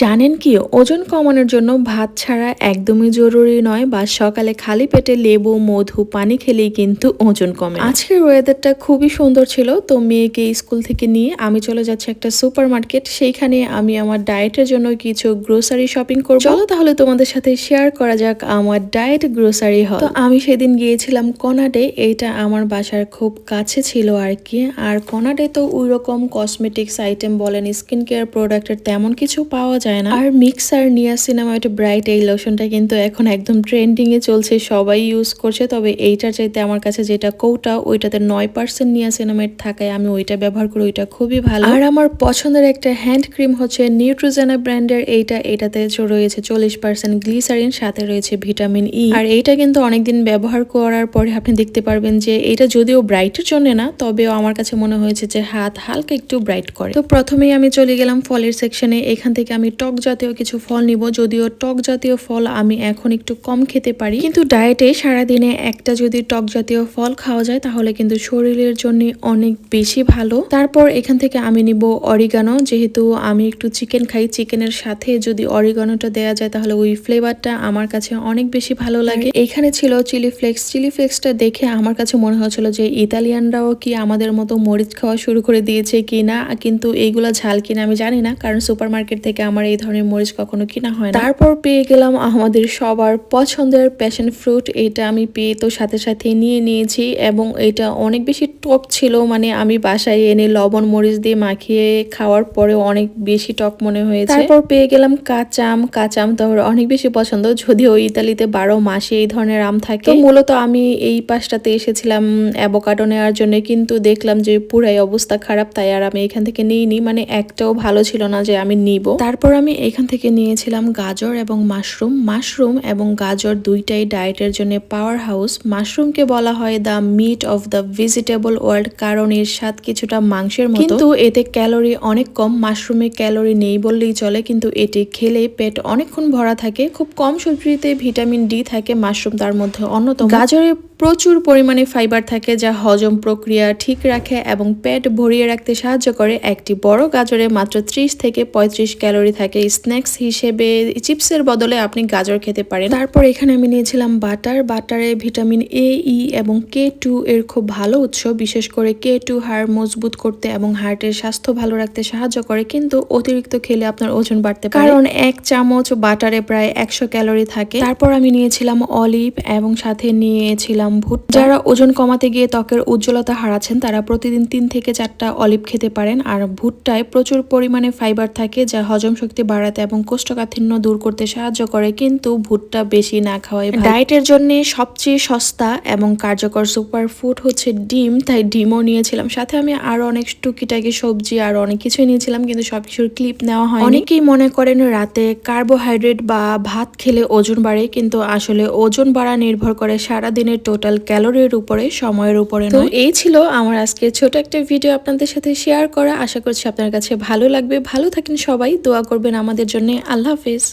জানেন কি, ওজন কমানোর জন্য ভাত ছাড়া একদমই জরুরি নয় বা সকালে খালি পেটে লেবু, মধু, পানি খেলেই কিন্তু ওজন কমে। আজকের ওয়েদারটা খুবই সুন্দর ছিল, তো মেয়েকে স্কুল থেকে নিয়ে আমি চলে যাচ্ছি একটা সুপার মার্কেট সেইখানে আমি আমার ডায়েটের জন্য কিছু গ্রোসারি শপিং করব। চলো তাহলে তোমাদের সাথে শেয়ার করা যাক আমার ডায়েট গ্রোসারি হল তো আমি সেদিন গিয়েছিলাম কনাডে, এইটা আমার বাসার খুব কাছে ছিল আর কি আর কনাডে তো ওই রকম কসমেটিক্স আইটেম বলেন স্কিন কেয়ার প্রোডাক্টের তেমন কিছু পাওয়া যায় না। আর মিক্সার নিয়াসিনামাইট ব্রাইট এই লোশনটা কিন্তু এখন একদম ট্রেন্ডিংয়ে চলছে সবাই ইউজ করছে। তবে এইটার চাইতে আমার কাছে যেটা কৌটা ওইটাতে নয় পার্সেন্ট নিয়াসিনামাইট থাকায় আমি ওইটা ব্যবহার করি ওইটা খুবই ভালো। আর আমার পছন্দের একটা হ্যান্ড ক্রিম হচ্ছে নিউট্রোজেনা ব্র্যান্ডের এইটা এটাতে রয়েছে চল্লিশ পার্সেন্ট গ্লিসারিন সাথে রয়েছে ভিটামিন ই আর এইটা কিন্তু অনেকদিন ব্যবহার করার পরে আপনি দেখতে পারবেন যে এটা যদিও ব্রাইটের জন্য না তবেও আমার কাছে মনে হয়েছে যে হাত হালকা একটু ব্রাইট করে। তো প্রথমেই আমি চলে গেলাম ফলের সেকশনে এখান থেকে আমি টক জাতীয় কিছু ফল নিব। যদিও টক জাতীয় ফল আমি এখন একটু কম খেতে পারি। কিন্তু ডায়েটে সারাদিনে একটা যদি টক জাতীয় ফল খাওয়া যায়, তাহলে কিন্তু শরীরের জন্য অনেক বেশি ভালো। তারপর এখান থেকে আমি নিব অরিগানো। যেহেতু আমি একটু চিকেন খাই, চিকেনের সাথে যদি অরিগানোটা দেওয়া যায়, তাহলে ওই ফ্লেভারটা আমার কাছে অনেক বেশি ভালো লাগে। এখানে ছিল চিলি ফ্লেক্স। চিলি ফ্লেক্সটা দেখে আমার কাছে মনে হয়েছিল যে, ইতালিয়ানরাও কি আমাদের মতো মরিচ খাওয়া শুরু করে দিয়েছে কি না কিন্তু এইগুলো ঝাল কিনা আমি জানি না, কারণ সুপার মার্কেট থেকে আমার এই ধরনের মরিচ কখনো কিনা হয় তারপর পেয়ে গেলাম আমাদের সবার পছন্দের প্যাশন ফ্রুট এটা আমি পেয়ে তো সাথে সাথে নিয়ে নিয়েছি এবং এটা অনেক বেশি টক ছিল। মানে আমি বাসায় এনে লবণ মরিচ দিয়ে মাখিয়ে খাওয়ার পরে অনেক বেশি টক মনে হয়েছে। তারপর পেয়ে গেলাম কাঁচাম। কাঁচাম তো আমার অনেক বেশি পছন্দ। যদিও ইতালিতে বারো মাসে এই ধরনের আম থাকে। মূলত আমি এই পাশটাতে এসেছিলাম অ্যাভোকাডো নেওয়ার জন্য। কিন্তু দেখলাম যে পুরাই অবস্থা খারাপ তাই আর আমি এখান থেকে নিইনি। মানে একটাও ভালো ছিল না যে আমি নিব। তারপর আমি এখান থেকে নিয়েছিলাম গাজর এবং মাশরুম। মাশরুম এবং গাজর দুইটাই ডায়েটের জন্য পাওয়ার হাউস মাশরুমকে বলা হয় the meat of the vegetable world কারণ এর স্বাদ কিছুটা মাংসের মতো। কিন্তু এতে ক্যালোরি অনেক কম, মাশরুমে ক্যালোরি নেই বললেই চলে, কিন্তু এটি খেলে পেট অনেকক্ষণ ভরা থাকে। খুব কম সবজিতে ভিটামিন ডি থাকে, মাশরুম তার মধ্যে অন্যতম। গাজরে প্রচুর পরিমাণে ফাইবার থাকে যা হজম প্রক্রিয়া ঠিক রাখে এবং পেট ভরিয়ে রাখতে সাহায্য করে। একটি বড় গাজরে মাত্র ত্রিশ থেকে পঁয়ত্রিশ ক্যালোরি থাকে। স্ন্যাক্স হিসেবে চিপসের বদলে আপনি গাজর খেতে পারেন। তারপর এখানে আমি নিয়েছিলাম বাটার। বাটারে ভিটামিন এ ই এবং কে টু এর খুব ভালো উৎস, বিশেষ করে কে টু হাড় মজবুত করতে এবং হার্টের স্বাস্থ্য ভালো রাখতে সাহায্য করে, কিন্তু অতিরিক্ত খেলে আপনার ওজন বাড়তে পারে। কারণ এক চামচ বাটারে প্রায় একশো ক্যালোরি থাকে। তারপর আমি নিয়েছিলাম অলিভ এবং সাথে নিয়েছিলাম ভুট্টা যারা ওজন কমাতে গিয়ে ত্বকের উজ্জ্বলতা হারাচ্ছেন, তারা প্রতিদিন তিন থেকে চারটা অলিভ খেতে পারেন। আর ভুট্টায় প্রচুর পরিমাণে ফাইবার থাকে, যা হজম শক্তি বাড়াতে এবং কোষ্ঠকাঠিন্য দূর করতে সাহায্য করে, কিন্তু ভুট্টা বেশি না খাওয়াই ডায়েটের জন্য সবচেয়ে সস্তা এবং কার্যকর সুপার ফুড হচ্ছে ডিম, তাই ডিমও নিয়েছিলাম। সাথে আমি আরও অনেক টুকিটাকি সবজি আর অনেক কিছুই নিয়েছিলাম, কিন্তু সবকিছুর ক্লিপ নেওয়া হয় অনেকেই মনে করেন রাতে কার্বোহাইড্রেট বা ভাত খেলে ওজন বাড়ে, কিন্তু আসলে ওজন বাড়া নির্ভর করে সারা দিনের টোটাল ক্যালোরির উপরে সময়ের উপরে তো এই ছিল আমার আজকের ছোট একটা ভিডিও আপনাদের সাথে শেয়ার করা। আশা করছি আপনার কাছে ভালো লাগবে। ভালো থাকেন সবাই। দোয়া করবেন আমাদের জন্য। আল্লাহ হাফেজ।